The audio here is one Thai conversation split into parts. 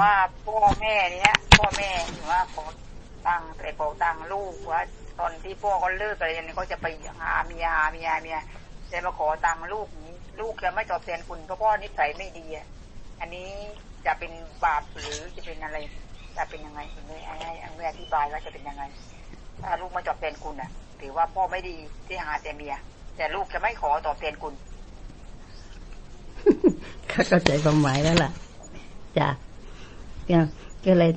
ว่าพ่อแม่เนี้ยพ่อแม่หรือว่าขอตังแต่ขอตังลูกว่าตอนที่พ่อเขาเลิกอะไรเนี่ยเขาจะไปหาเมียหาเมียเมียแต่มาขอตังลูกนี้ ลูกจะไม่ตอบแทนคุณเพราะพ่อนิสัยไม่ดีอะอันนี้จะเป็นบาปหรือจะเป็นอะไร จะเป็นยังไงคุณแม่ให้แม่อธิบายว่าจะเป็นยังไง ถ้าลูกม่ตอบแทนคุณอะถือว่าพ่อไม่ดีที่หาแต่เมีย แต่ลูกจะไม่ขอตอบแทนคุณเข้าใจความหมายแล้วล่ะจ้ะ ก็ก็เลย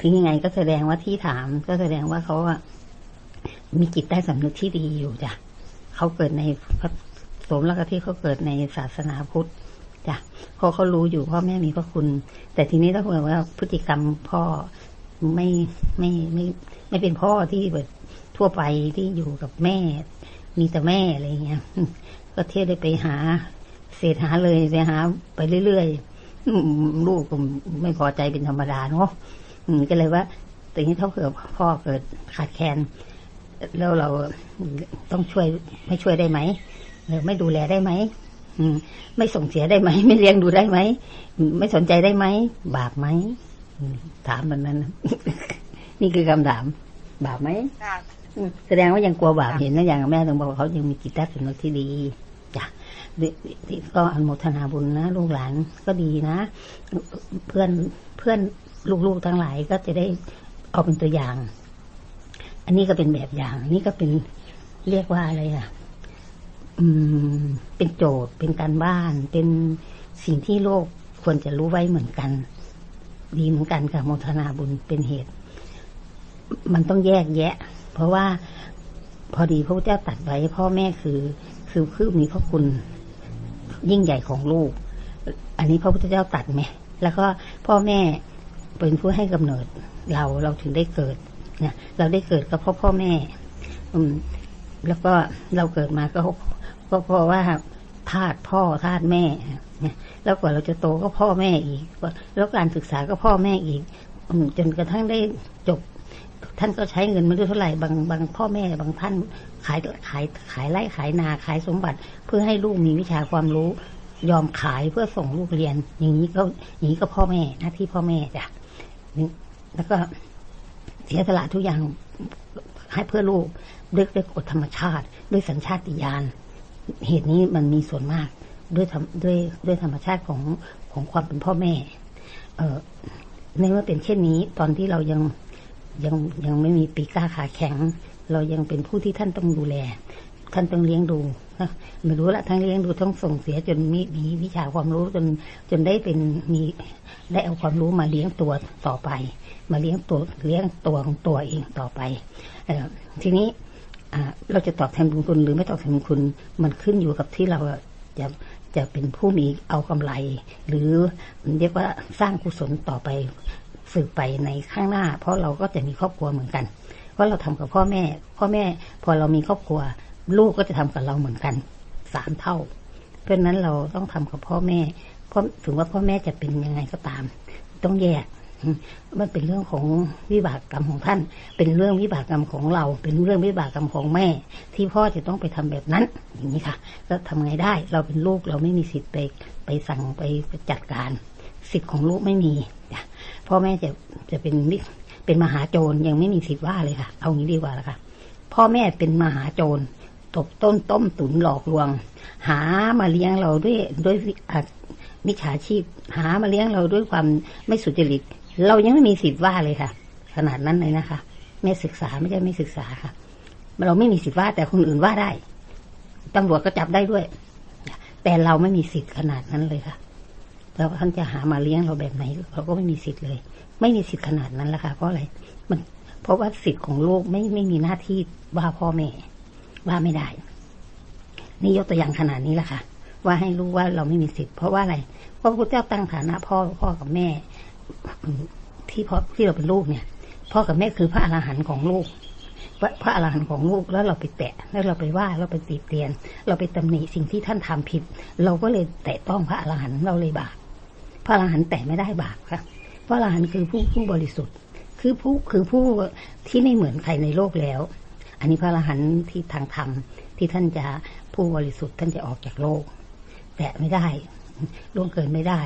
ถึงยังไงก็แสดงว่าที่ถามก็แสดงว่าเขาอะมีจิตใต้สำนึกที่ดีอยู่จ้ะเขาเกิดในพระสมแล้วก็ที่เขาเกิดในศาสนาพุทธจ้ะเพราะเขารู้อยู่พ่อแม่มีพระคุณ แต่ทีนี้ถ้าเผื่อว่าพฤติกรรมพ่อไม่ไม่ไม่ไม่เป็นพ่อที่แบบทั่วไปที่อยู่กับแม่ มีแต่แม่อะไรเงี้ยก็เที่ยวได้ไปหา เศษหาเลยไปหาไปเรื่อยๆ ลูกก็ไม่พอใจเป็นธรรมดาเนาะอืมก็เลยว่าแต่นี้ถ้าเผื่อพ่อเกิดขาดแคลนแล้วเราต้องช่วยไม่ช่วยได้ไหมหรือไม่ดูแลได้ไหมอืมไม่ส่งเสียได้ไหม ไม่เลี้ยงดูได้ไหมอืมไม่สนใจได้ไหม บาปไหมอืมถามแบบนั้นนะนี่คือคำถาม บาปไหมค่ะอืมแสดงว่ายังกลัวบาปค่ะเห็นนะอย่างแม่ถึงบอกว่าเขายังมีจิตใต้สำนึกที่ดีจ้ะดิดิ ก็อนุโมทนาบุญนะลูกหลานก็ดีนะ เพื่อนเพื่อนลูกๆทั้งหลายก็จะได้เอาเป็นตัวอย่าง อันนี้ก็เป็นแบบอย่าง อันนี้ก็เป็นเรียกว่าอะไรอะ อืม เป็นโจทย์เป็นการบ้าน เป็นสิ่งที่โลกควรจะรู้ไว้เหมือนกัน ดีเหมือนกันกับโมทนาบุญเป็นเหตุ มันต้องแยกแยะ เพราะว่าพอดีพระพุทธเจ้าตัดไว้พ่อแม่คือ คือคือมีพระคุณ ยิ่งใหญ่ของลูก อันนี้พระพุทธเจ้าตัดไหมแล้วก็พ่อแม่เป็นผู้ให้กำเนิดเราเราถึงได้เกิดเนี่ยเราได้เกิดก็เพราะพ่อแม่ อืม แล้วก็เราเกิดมาก็ก็เพราะว่าธาตุพ่อธาตุแม่เนี่ยแล้วกว่าเราจะโตก็พ่อแม่อีก แล้วการศึกษาก็พ่อแม่อีกอืมจนกระทั่งได้จบ ท่านก็ใช้เงินไม่รู้เท่าไหร่บางบางพ่อแม่บางท่านขายขายขายไร่ขายนาขายสมบัติ เพื่อให้ลูกมีวิชาความรู้ ยอมขายเพื่อส่งลูกเรียน อย่างนี้ก็อย่างนี้ก็พ่อแม่หน้าที่พ่อแม่จ้ะแล้วก็เสียสละทุกอย่างให้เพื่อลูกด้วยด้วยกฎธรรมชาติ ด้วยสัญชาติญาณเหตุนี้มันมีส่วนมากด้วยด้วยด้วยธรรมชาติของของความเป็นพ่อแม่ เออในเมื่อเป็นเช่นนี้ ตอนที่เรายัง ยังยังไม่มีปีก้าขาแข็ง เรายังเป็นผู้ที่ท่านต้องดูแล ท่านต้องเลี้ยงดูไม่รู้ละทั้งเลี้ยงดูทั้งส่งเสียจนมีมีวิชาความรู้จนจนได้เป็นมีได้เอาความรู้มาเลี้ยงตัวต่อไป มาเลี้ยงตัวเลี้ยงตัวของตัวเองต่อไปอทีนี้เราจะตอบแทนบุญคุณหรือไม่ตอบแทนบุญคุณมันขึ้นอยู่กับที่เราจะจะเป็นผู้มีเอากำไร หรือเรียกว่าสร้างกุศลต่อไป สืบไปในข้างหน้า เพราะเราก็จะมีครอบครัวเหมือนกัน เพราะเราทำกับพ่อแม่ พ่อแม่ พอเรามีครอบครัว ลูกก็จะทำกับเราเหมือนกันสามเท่า เพราะนั้นเราต้องทำกับพ่อแม่เพราะถึงว่าพ่อแม่จะเป็นยังไงก็ตาม ต้องแยกมันเป็นเรื่องของวิบากกรรมของท่าน เป็นเรื่องวิบากกรรมของเรา เป็นเรื่องวิบากกรรมของแม่ ที่พ่อจะต้องไปทำแบบนั้น อย่างนี้ค่ะ แล้วทำไงได้ เราเป็นลูกเราไม่มีสิทธิ์ไปไปสั่งไปจัดการ สิทธิ์ของลูกไม่มี พ่อแม่จะจะเป็นมิเป็นมหาโจรยังไม่มีสิทธิ์ว่าเลยค่ะ เอางี้ดีกว่าละค่ะ พ่อแม่เป็นมหาโจรตบต้นต้มตุ๋นหลอกลวง หามาเลี้ยงเราด้วยด้วยวิอะมิจฉาชีพ หามาเลี้ยงเราด้วยความไม่สุจริต เรายังไม่มีสิทธิ์ว่าเลยค่ะ ขนาดนั้นเลยนะคะแม่ศึกษาไม่ใช่ไม่ศึกษาค่ะ เราไม่มีสิทธิ์ว่าแต่คนอื่นว่าได้ตำรวจก็จับได้ด้วย แต่เราไม่มีสิทธิ์ขนาดนั้นเลยค่ะ แล้วท่านจะหามาเลี้ยงเราแบบไหนเราก็ไม่มีสิทธิ์เลย ไม่มีสิทธิ์ขนาดนั้นละค่ะเพราะอะไรมันเพราะว่าสิทธิ์ของลูกไม่ไม่มีหน้าที่ว่าพ่อแม่ว่าไม่ได้ นี่ยกตัวอย่างขนาดนี้แหละค่ะ ว่าให้รู้ว่าเราไม่มีสิทธิ์เพราะว่าอะไรเพราะพระพุทธเจ้าตั้งฐานะพ่อพ่อกับแม่ ที่พ่อที่เราเป็นลูกเนี่ย พ่อกับแม่คือพระอรหันต์ของลูกพระอรหันต์ของลูกแล้วเราไปแตะแล้วเราไปว่าเราไปตีเตียน เราไปตำหนิสิ่งที่ท่านทำผิด เราก็เลยแตะต้องพระอรหันต์เราเลยบาป พระอรหันต์แตะไม่ได้บาปค่ะพระอรหันต์คือผู้ผู้บริสุทธิ์ คือผู้คือผู้ที่ไม่เหมือนใครในโลกแล้ว อันนี้พระอรหันต์ที่ทางธรรมที่ท่านจะผู้บริสุทธิ์ท่านจะออกจากโลก แตะไม่ได้ล่วงเกินไม่ได้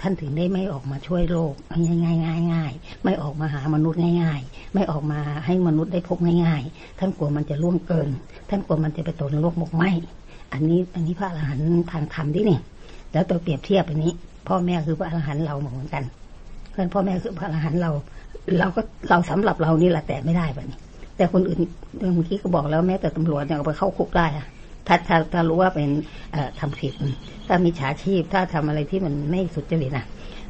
ท่านถึงได้ไม่ออกมาช่วยโลกง่ายง่ายง่ายง่ายไม่ออกมาหามนุษย์ง่าย ๆ ไม่ออกมาให้มนุษย์ได้พบง่าย ๆ ท่านกลัวมันจะล่วงเกิน ท่านกลัวมันจะไปตกนรกหมกไหมอันนี้อันนี้พระอรหันต์ทางธรรมที่นี่แล้วตัวเปรียบเทียบอันนี้ พ่อแม่คือพระอรหันต์เราเหมือนกันเพื่อนพ่อแม่คือพระอรหันต์เรา เราก็เราสำหรับเรานี่แหละแต่ไม่ได้แบบนี้ แต่คนอื่นเมื่อกี้ก็บอกแล้วแม้แต่ตำรวจยังเอาไปเข้าคุกได้อะถ้าถ้าถ้ารู้ว่าเป็นเอ่อทำผิด ถ้ามีฉาชีพ ถ้าทำอะไรที่มันไม่สุจริตนะ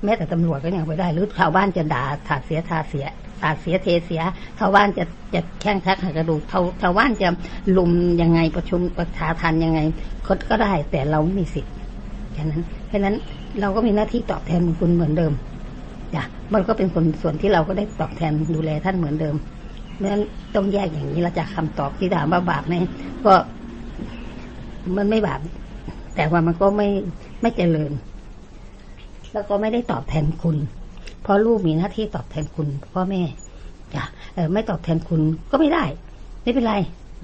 แม้แต่ตำรวจก็ยังไปได้ หรือชาวบ้านจะด่าถาเสียทาเสียตาเสียเทเสียชาวบ้านจะจะแข่งทักหักกระดูกชาวชาวบ้านจะลุมยังไงประชุมประชาทันยังไงก็ก็ได้แต่เราไม่มีสิทธิ์ แค่นั้นเพราะฉะนั้นเราก็มีหน้าที่ตอบแทนบุญคุณเหมือนเดิมจ้ะมันก็เป็นคนส่วนที่เราก็ได้ตอบแทนดูแลท่านเหมือนเดิมเพราะนั้นต้องแยกอย่างนี้เราจะคำตอบที่ถามว่าบาปไหมก็มันไม่บาปแต่ว่ามันก็ไม่ไม่เจริญ แล้วก็ไม่ได้ตอบแทนคุณ เพราะลูกมีหน้าที่ตอบแทนคุณพ่อแม่จ้ะเออไม่ตอบแทนคุณก็ไม่ได้ ไม่เป็นไร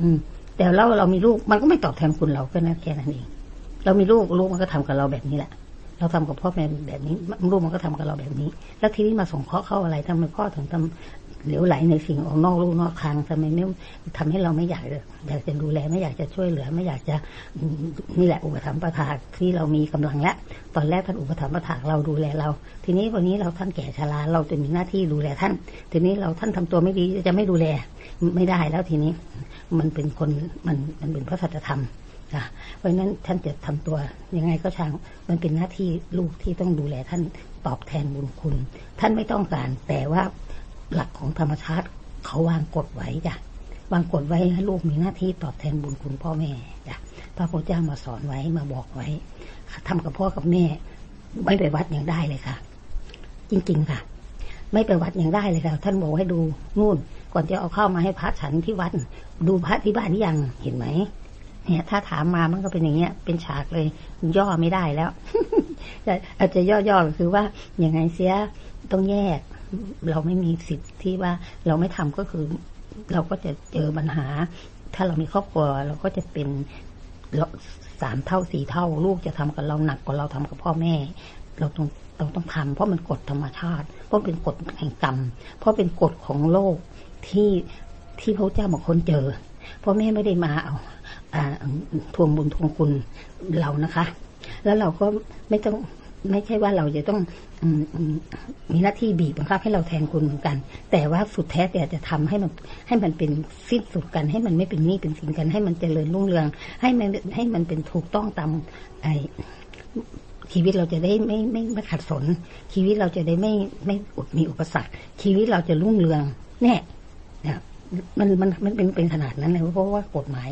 อืม แต่เราเรามีลูกมันก็ไม่ตอบแทนคุณเราก็นั่นแค่นั้นเอง เรามีลูกลูกมันก็ทำกับเราแบบนี้แหละ เราทำกับพ่อแม่แบบนี้ลูกมันก็ทำกับเราแบบนี้ แล้วทีนี้มาส่งเคราะห์เข้าอะไรทำไมพ่อถึงทำเหลวไหลในสิ่งออกนอกลูกนอกทางทำไมไม่ทำให้เราไม่อยากอยากจะดูแลไม่อยากจะช่วยเหลือ ไม่อยากจะนี่แหละอุปถัมภ์ประทานที่เรามีกำลังแล้วตอนแรกท่านอุปถัมภ์ประทานเราดูแลเรา ทีนี้วันนี้เราท่านแก่ชราเราจะมีหน้าที่ดูแลท่าน ทีนี้เราท่านทำตัวไม่ดีจะไม่ดูแลไม่ได้แล้วทีนี้ มันเป็นคนมันมันเป็นพระสัจธรรม ค่ะเพราะฉะนั้นท่านจะทำตัวยังไงก็ช่างมันเป็นหน้าที่ลูกที่ต้องดูแลท่านตอบแทนบุญคุณ ท่านไม่ต้องการแต่ว่าหลักของธรรมชาติเขาวางกฎไว้จ้ะวางกฎไว้ให้ลูกมีหน้าที่ตอบแทนบุญคุณพ่อแม่จ้ะพระพุทธเจ้ามาสอนไว้มาบอกไว้ทำกับพ่อกับแม่ไม่ไปวัดยังได้เลยค่ะ จริงๆค่ะ ไม่ไปวัดยังได้เลยค่ะท่านบอกให้ดูนู่นก่อนจะเอาเข้ามาให้พระฉันที่วัด ดูพระที่บ้านนี่ยังเห็นไหม เนี่ย ถ้าถามมามันก็เป็นอย่างเงี้ย เป็นฉากเลย ย่อไม่ได้แล้ว อาจจะย่อๆก็คือว่าอย่างไงเสียต้องแยก เราไม่มีสิทธิ์ที่ว่าเราไม่ทำก็คือ เราก็จะเจอปัญหา ถ้าเรามีครอบครัว เราก็จะเป็นสามเท่าสี่เท่า ลูกจะทำกับเราหนักกว่าเราทำกับพ่อแม่ เราต้องเราต้องทำเพราะมันกฎธรรมชาติ เพราะเป็นกฎแห่งกรรม เพราะเป็นกฎของโลกที่ที่พระเจ้าบางคนเจอพ่อแม่ไม่ได้มาเอา ทวงบุญทวงคุณเรานะคะ แล้วเราก็ไม่ต้องไม่ใช่ว่าเราจะต้องมีหน้าที่บีบบังคับให้เราแทนคุณเหมือนกัน แต่ว่าสุดแท้แต่จะทำให้มันให้มันเป็นสิ้นสุดกัน ให้มันไม่เป็นหนี้เป็นสินกัน ให้มันเจริญรุ่งเรือง ให้มันให้มันเป็นถูกต้องตามไอชีวิตเราจะได้ไม่ไม่ไม่ขัดสน ชีวิตเราจะได้ไม่ไม่มีอุปสรรค ชีวิตเราจะรุ่งเรืองแน่เนี่ย มันมันมันเป็นเป็นขนาดนั้นเลยเพราะว่ากฎหมาย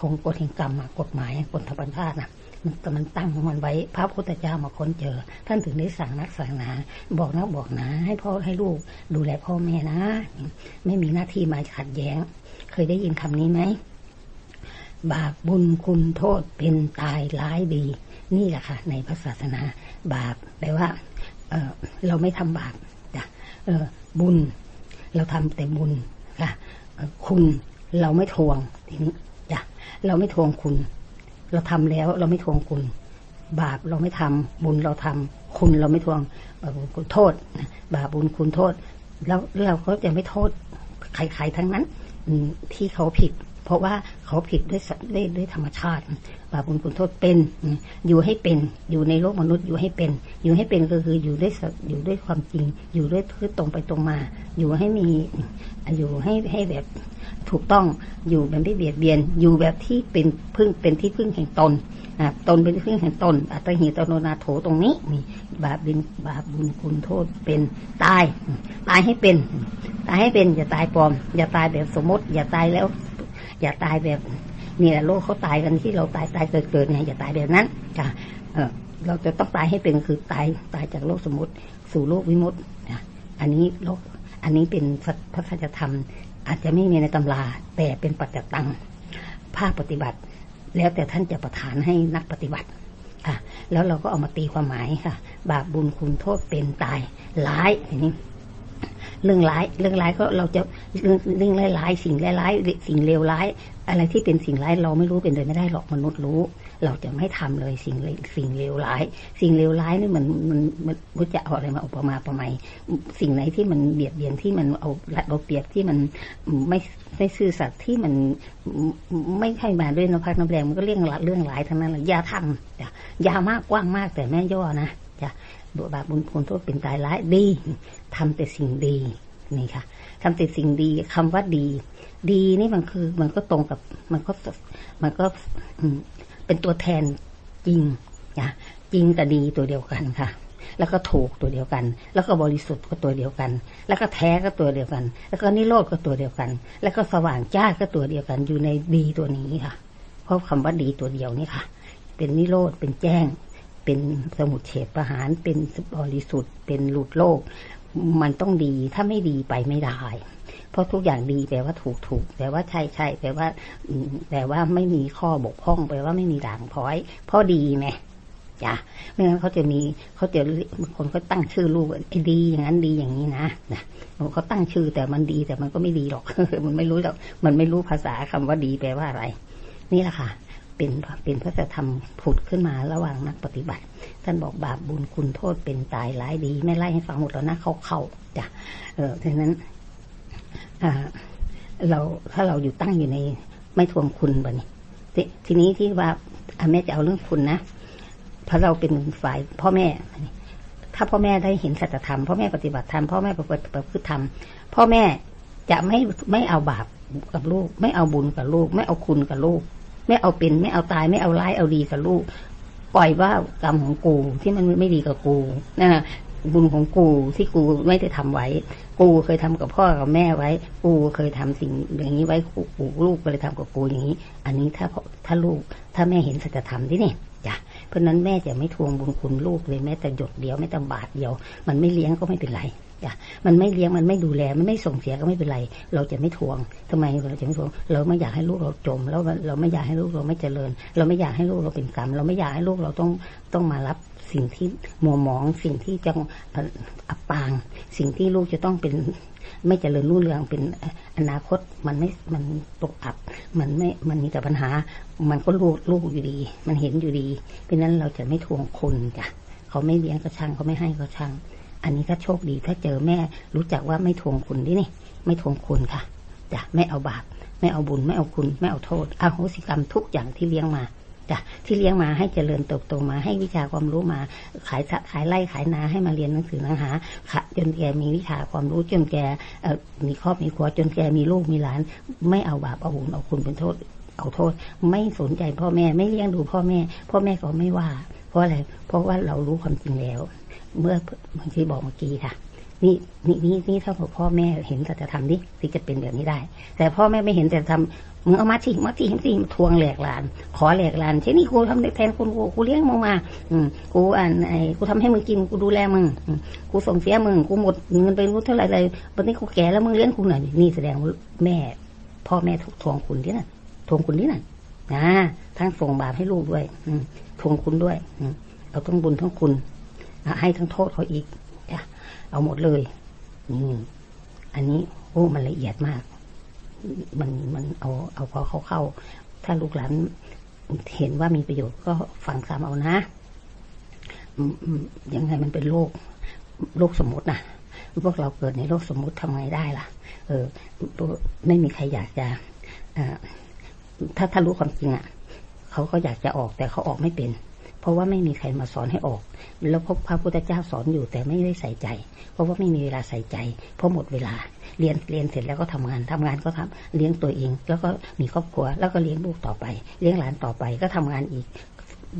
ของกฎแห่งกรรมกฎหมายกฎธรรมชาตินะมันมันตั้งมันไว้พระพุทธเจ้ามาค้นเจอ ท่านถึงได้สั่งนักสั่งนา บอกนะบอกนะให้พ่อให้ลูกดูแลพ่อแม่นะ ไม่มีหน้าที่มาขัดแย้ง เคยได้ยินคำนี้ไหมบาปบุญคุณโทษเป็นตายร้ายดี นี่แหละค่ะ ในพระศาสนา บาปแปลว่าเออเราไม่ทำบาปจ้ะเออบุญ เราทำแต่บุญ ค่ะคุณเราไม่ทวงทีนี้จ้ะเราไม่ทวงคุณ เราทำแล้วเราไม่ทวงคุณ บาปเราไม่ทำบุญเราทำคุณเราไม่ทวงโทษ บาปบุญคุณโทษ แล้วเราก็จะไม่โทษใครๆทั้งนั้นที่เขาผิด เพราะว่าเขาผิดด้วยด้วยด้วยธรรมชาติบาปบุญคุณโทษเป็น อยู่ให้เป็น อยู่ในโลกมนุษย์อยู่ให้เป็น อยู่ให้เป็นก็คืออยู่ด้วยอยู่ด้วยความจริง อยู่ด้วยคือตรงไปตรงมา อยู่ให้มีอยู่ให้ให้แบบถูกต้องอยู่แบบไม่เบียดเบียน อยู่แบบที่เป็นพึ่งเป็นที่พึ่งแห่งตนตนเป็นที่พึ่งแห่งตน อัตหิตโนนาโถตรงนี้นี่บาปบินบาปบุญคุณโทษเป็นตาย ตายให้เป็น ตายให้เป็น อย่าตายปลอม อย่าตายแบบสมมติ อย่าตายแล้ว อย่าตายแบบนี่แหละโลกเขาตายกันที่เราตายตายเกิดเกิดไงอย่าตายแบบนั้นจ้ะเออเราจะต้องตายให้เป็นคือตายตายจากโลกสมมติ สู่โลกวิมุตติอันนี้โลกอันนี้เป็นพระสัจธรรม อาจจะไม่มีในตำราแต่เป็นปัจจตังภาคปฏิบัติ แล้วแต่ท่านจะประทานให้นักปฏิบัติค่ะ แล้วเราก็เอามาตีความหมายค่ะ บาปบุญคุณโทษเป็นตายร้ายอย่างนี้ เรื่องร้ายเรื่องร้ายก็เราจะเรื่องเรื่องร้ายสิ่งร้ายสิ่งเลวร้าย อะไรที่เป็นสิ่งร้ายเราไม่รู้เป็นโดยไม่ได้หรอกมนุษย์รู้ เราจะไม่ทำเลยสิ่งเลสิ่งเลวร้าย สิ่งเลวร้ายนี่มันมันมันมันจะเอาอะไรมาอุปมาประไมสิ่งไหนที่มันเบียดเบียนที่มันเอาเราเปรียบที่มันไม่ไม่ซื่อสัตย์ที่มันไม่ใช่มาด้วยน้ำพักน้ำแรงมันก็เรื่องเรื่องร้ายทั้งนั้นเลยยาทำยามากกว้างมากแต่แม่ย่อนะจ้ะ บาปบุญคุณโทษเป็นตายร้ายดีทำแต่สิ่งดีนี่ค่ะทำแต่สิ่งดีคำว่าดี ดีนี่มันคือ มันก็ตรงกับมันก็มันก็เป็นตัวแทนจริงนะจริงกับดีตัวเดียวกันค่ะ แล้วก็ถูกตัวเดียวกัน แล้วก็บริสุทธิ์ก็ตัวเดียวกัน แล้วก็แท้ก็ตัวเดียวกัน แล้วก็นิโรธก็ตัวเดียวกัน แล้วก็สว่างจ้าก็ตัวเดียวกันอยู่ในดีตัวนี้ค่ะ เพราะคำว่าดีตัวเดียวนี่ค่ะ เป็นนิโรธเป็นแจ้ง เป็นสมุทเฉดประหารเป็นบริสุทธิ์ เป็นหลุดโลก มันต้องดีถ้าไม่ดีไปไม่ได้เพราะทุกอย่างดีแปลว่าถูกถูกแปลว่าใช่ใช่แปลว่าแปลว่าไม่มีข้อบกพร่องแปลว่าไม่มีด่างพ้อยเพราะดีไงจ้ะไม่งั้นเขาจะมีเขาจะบางคนเขาตั้งชื่อลูกไอ้ดีอย่างนั้นดีอย่างนี้นะนะเขาตั้งชื่อแต่มันดีแต่มันก็ไม่ดีหรอก มันไม่รู้หรอกมันไม่รู้ภาษาคำว่าดีแปลว่าอะไร นี่แหละค่ะ เป็นเป็นพระธรรมผุดขึ้นมาระหว่างนักปฏิบัติ ท่านบอกบาปบุญคุณโทษเป็นตายร้ายดี ไม่ไล่ให้ฟังหมดแล้วนะเขาเข้าจ้ะเออฉะนั้นเราถ้าเราอยู่ตั้งอยู่ในไม่ทวงคุณบะนี่ททีนี้ที่ว่าแม่จะเอาเรื่องคุณนะเพราะเราเป็นฝ่ายพ่อแม่ ถ้าพ่อแม่ได้เห็นสัจธรรมพ่อแม่ปฏิบัติธรรมพ่อแม่ประพฤติประพฤติธรรมพ่อแม่จะไม่ไม่เอาบาปกับลูก ไม่เอาบุญกับลูก ไม่เอาคุณกับลูก ไม่เอาเป็น ไม่เอาตายไม่เอาร้ายเอาดีกับลูก ปล่อยว่ากรรมของกูที่มันไม่ดีกับกูนะบุญของกูที่กูไม่ได้ทำไว้ กูเคยทำกับพ่อกับแม่ไว้ กูเคยทำสิ่งอย่างนี้ไว้กูลูกก็เลยทำกับกูอย่างนี้ อันนี้ถ้าถ้าลูกถ้าแม่เห็นสัจธรรมที่นี่จ้ะเพราะนั้นแม่จะไม่ทวงบุญคุณลูกเลยแม้แต่หยดเดียวแม้แต่บาทเดียว มันไม่เลี้ยงก็ไม่เป็นไร จ้ะมันไม่เลี้ยงมันไม่ดูแลมันไม่ส่งเสียก็ไม่เป็นไร เราจะไม่ทวงทำไมเราจะไม่ทวง เราไม่อยากให้ลูกเราจมแล้วเราไม่อยากให้ลูกเราไม่เจริญ เราไม่อยากให้ลูกเราเป็นกรรม เราไม่อยากให้ลูกเราต้องต้องมารับสิ่งที่มัวหมองสิ่งที่จะอับปาง สิ่งที่ลูกจะต้องเป็นไม่เจริญรุ่งเรืองเป็นอนาคตมันไม่มันตกอับ มันไม่มันมีแต่ปัญหา มันก็ลูกลูกอยู่ดี มันเห็นอยู่ดี เพราะนั้นเราจะไม่ทวงคนจ้ะเขาไม่เลี้ยงก็ช่างเขาไม่ให้ก็ช่าง อันนี้ก็โชคดีถ้าเจอแม่รู้จักว่าไม่ทวงคุณดินี่ ไม่ทวงคุณค่ะจ้ะไม่เอาบาปไม่เอาบุญไม่เอาคุณไม่เอาโทษอาโหสิกรรมทุกอย่างที่เลี้ยงมาจ้ะที่เลี้ยงมาให้เจริญเติบโตมาให้วิชาความรู้มา ขายขายไร่ขายนาให้มาเรียนหนังสือหนังหาจนแกมีวิชาความรู้จนแกมีครอบมีครัวจนแกมีลูกมีหลาน ไม่เอาบาปเอาบุญเอาคุณเป็นโทษ เอาโทษ ไม่สนใจพ่อแม่ไม่เลี้ยงดูพ่อแม่ พ่อแม่ก็ไม่ว่า เพราะอะไรเพราะว่าเรารู้ความจริงแล้ว เมื่อบางทีบอกเมื่อกี้ค่ะนี่นี่นี่นี่ถ้าพ่อแม่เห็นแต่จะทำดิที่จะเป็นแบบนี้ได้ แต่พ่อแม่ไม่เห็นแต่ทำมึงเอามาทิ้งมาทิ้งทิ้งทวงแหลกลาน ขอแหลกลานเช่นนี่กูทำแทนคุณกูกูเลี้ยงมึงมา อืมกูอ่านไอ้กูทำให้มึงกินกูดูแลมึงกูส่งเสียมึงกูหมดเงินไปรู้เท่าไหร่เลยวันนี้กูแก่แล้วมึงเลี้ยงกูหน่อยนี่แสดงว่าแม่ พ่อแม่ทุกทวงคุณที่นั่นทวงคุณที่นั่นนะทั้งส่งบาปให้ลูกด้วย อืทวงคุณด้วย อืเอาทั้งบุญทั้งคุณ ให้ทั้งโทษเขาอีกเอาหมดเลยอืมอันนี้โอ้มันละเอียดมาก มันมันเอาเอาพอเขาเข้า ถ้าลูกหลานเห็นว่ามีประโยชน์ก็ฟังซ้ำเอานะยังไงมันเป็นโลกโลกสมมตินะพวกเราเกิดในโลกสมมุติทำไงได้ล่ะ เออ ไม่มีใครอยากจะถ้าถ้ารู้ความจริงอะเขาก็อยากจะออกแต่เขาออกไม่เป็น เพราะว่าไม่มีใครมาสอนให้ออก แล้วพบพระพุทธเจ้าสอนอยู่แต่ไม่ได้ใส่ใจ เพราะว่าไม่มีเวลาใส่ใจ เพราะหมดเวลา เรียนเรียนเสร็จแล้วก็ทำงานทำงานก็ทำเลี้ยงตัวเอง แล้วก็มีครอบครัว แล้วก็เลี้ยงลูกต่อไป เลี้ยงหลานต่อไปก็ทำงานอีก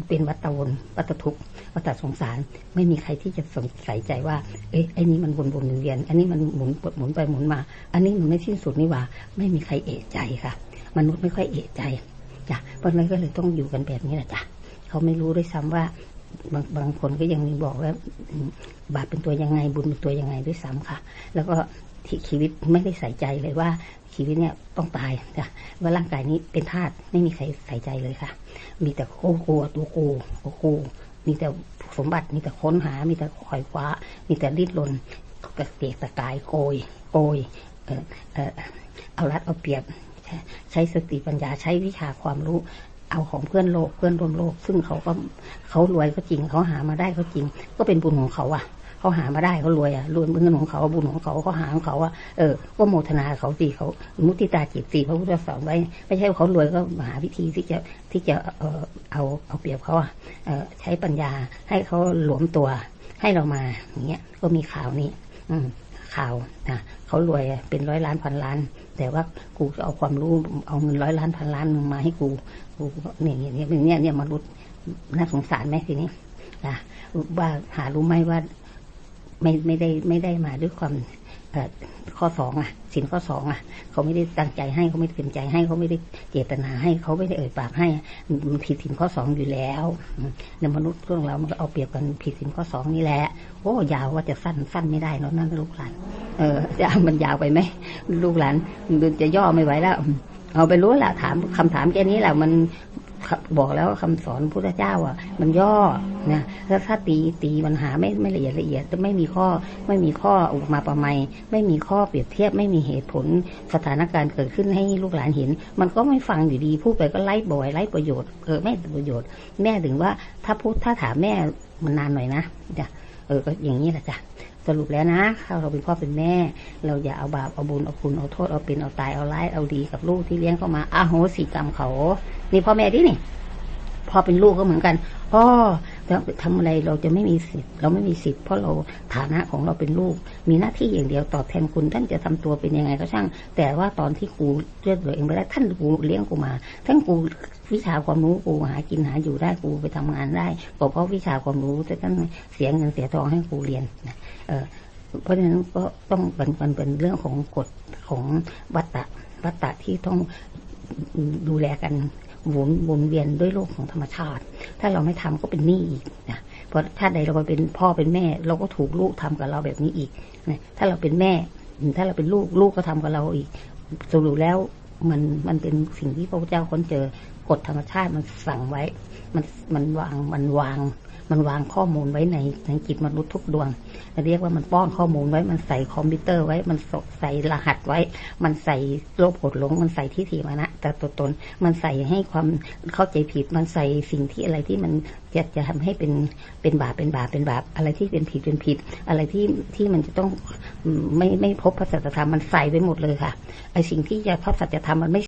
เป็นวัตวนวัตทุกวัตสงสาร ไม่มีใครที่จะสงใส่ใจว่า เอ๊ะไอ้นี้มันวนวนเวียน อันนี้มันหมุนหมุนไปหมุนมา อันนี้มันไม่สิ้นสุดนี่ว่า ไม่มีใครเอะใจค่ะ มนุษย์ไม่ค่อยเอะใจจ้ะเพราะนั้นก็เลยต้องอยู่กันแบบนี้แหละจ้ะ เขาไม่รู้ด้วยซ้ำว่าบางบางคนก็ยังมีบอกว่าบาปเป็นตัวยังไงบุญเป็นตัวยังไงด้วยซ้ำค่ะ แล้วก็ชีวิตไม่ได้ใส่ใจเลยว่าชีวิตเนี่ยต้องตายจ้ะว่าร่างกายนี้เป็นธาตุไม่มีใครใส่ใจเลยค่ะ มีแต่โอ้โหตัวกูโอ้โหมีแต่สมบัติมีแต่ค้นหา มีแต่คอยคว้า มีแต่ริดรนกระเกกตะกายโกยโกยเออเออเอารัดเอาเปรียบใช้สติปัญญาใช้วิชาความรู้ เอาของเพื่อนโลกเพื่อนร่วมโลก ซึ่งเขาก็เขารวยก็จริง เขาหามาได้ก็จริง ก็เป็นบุญของเขาอะเขาหามาได้เขารวยอะรวยเงินของเขาบุญของเขาเขาหาของเขาอะเออก็โมทนาเขาสิเขามุติตาจิตสิพระพุทธสอนไว้ไม่ใช่เขารวยก็หาวิธีที่จะที่จะเออเอาเอาเปรียบเขาอะเออใช้ปัญญาให้เขาหลวมตัวให้เรามาอย่างเงี้ยก็มีข่าวนี้ อืมข่าวนะเขารวยอะเป็นร้อยล้านพันล้าน แต่ว่ากูจะเอาความรู้เอาเงินร้อยล้านพันล้านมาให้กู กูเนี่ยเนี่ยเนี่ยเนี่ยเนี่ยมนุษย์น่าสงสารไหมทีนี้นะว่าหารู้ไหมว่าไม่ไม่ได้ไม่ได้มาด้วยความข้อสองอะสินข้อสองอะ เขาไม่ได้ตั้งใจให้เขาไม่ได้เต็มใจให้เขาไม่ได้เจตนาให้เขาไม่ได้เอ่ยปากให้มันผิดสินข้อสองอยู่แล้วอืมในมนุษย์พวกเรามันก็เอาเปรียบกันผิดสินข้อสองนี่แหละโอ้ยาวว่าจะสั้นสั้นไม่ได้เนอะนั่นลูกหลาน เออจะมันยาวไปไหมลูกหลานมันจะย่อไม่ไหวแล้ว เอาไปรู้แหละถามคำถามแค่นี้แหละมันบอกแล้วว่าคำสอนพุทธเจ้าอะ มันย่อนะแล้วถ้าตีตีปัญหาไม่ไม่ละเอียดละเอียดไม่มีข้อไม่มีข้ออุปมาประไมยไม่มีข้อเปรียบเทียบไม่มีเหตุผลสถานการณ์เกิดขึ้นให้ลูกหลานเห็น มันก็ไม่ฟังอยู่ดีพูดไปก็ไล่บ่อยไล่ประโยชน์เออไม่ประโยชน์ แม่ถึงว่าถ้าพูดถ้าถามแม่มันนานหน่อยนะจ้ะเออก็อย่างนี้แหละจ้ะ สรุปแล้วนะถ้าเราเป็นพ่อเป็นแม่ เราอย่าเอาบาปเอาบุญเอาคุณเอาโทษเอาเป็นเอาตายเอาร้ายเอาดีกับลูกที่เลี้ยงเข้ามาอาโหสิกรรมเขา นี่พ่อแม่ดินี่พ่อเป็นลูกก็เหมือนกันอ๋อแล้วทำอะไรเราจะไม่มีสิทธิ์เราไม่มีสิทธิ์เพราะเราฐานะของเราเป็นลูก มีหน้าที่อย่างเดียวตอบแทนคุณท่านจะทำตัวเป็นยังไงก็ช่าง แต่ว่าตอนที่กูเลือกตัวเองไปได้ท่านกูเลี้ยงกูมาท่านกูวิชาความรู้กูหากินหาอยู่ได้กูไปทำงานได้ก็เพราะวิชาความรู้แต่ท่านเสียเงินเสียทองให้กูเรียนนะเออเพราะฉะนั้นก็ต้องมันมันเป็นเรื่องของกฎของวัตตะวัตตะที่ต้องดูแลกัน หมุนวนเวียนด้วยโลกของธรรมชาติ ถ้าเราไม่ทำก็เป็นหนี้อีกนะเพราะถ้าใดเราเป็นพ่อเป็นแม่ เราก็ถูกลูกทำกับเราแบบนี้อีกนะถ้าเราเป็นแม่ ถ้าเราเป็นลูกลูกก็ทำกับเราอีกสรุปแล้วมันมันเป็นสิ่งที่พระพุทธเจ้าค้นเจอกฎธรรมชาติมันสั่งไว้ มันมันวางมันวาง มันวางข้อมูลไว้ในในจิตมนุษย์ทุกดวงเรียกว่ามันป้อนข้อมูลไว้ มันใส่คอมพิวเตอร์ไว้ มันใส่รหัสไว้ มันใส่โลภกดหลง มันใส่ที่ถีมานะ แต่ตัวตน มันใส่ให้ความเข้าใจผิด มันใส่สิ่งที่อะไรที่มันจะจะทำให้เป็นเป็นบาปเป็นบาปเป็นบาปอะไรที่เป็นผิดเป็นผิด อะไรที่ที่มันจะต้องไม่ไม่พบพระสัจธรรมมันใส่ไปหมดเลยค่ะไอสิ่งที่จะพบสัจธรรมมันไม่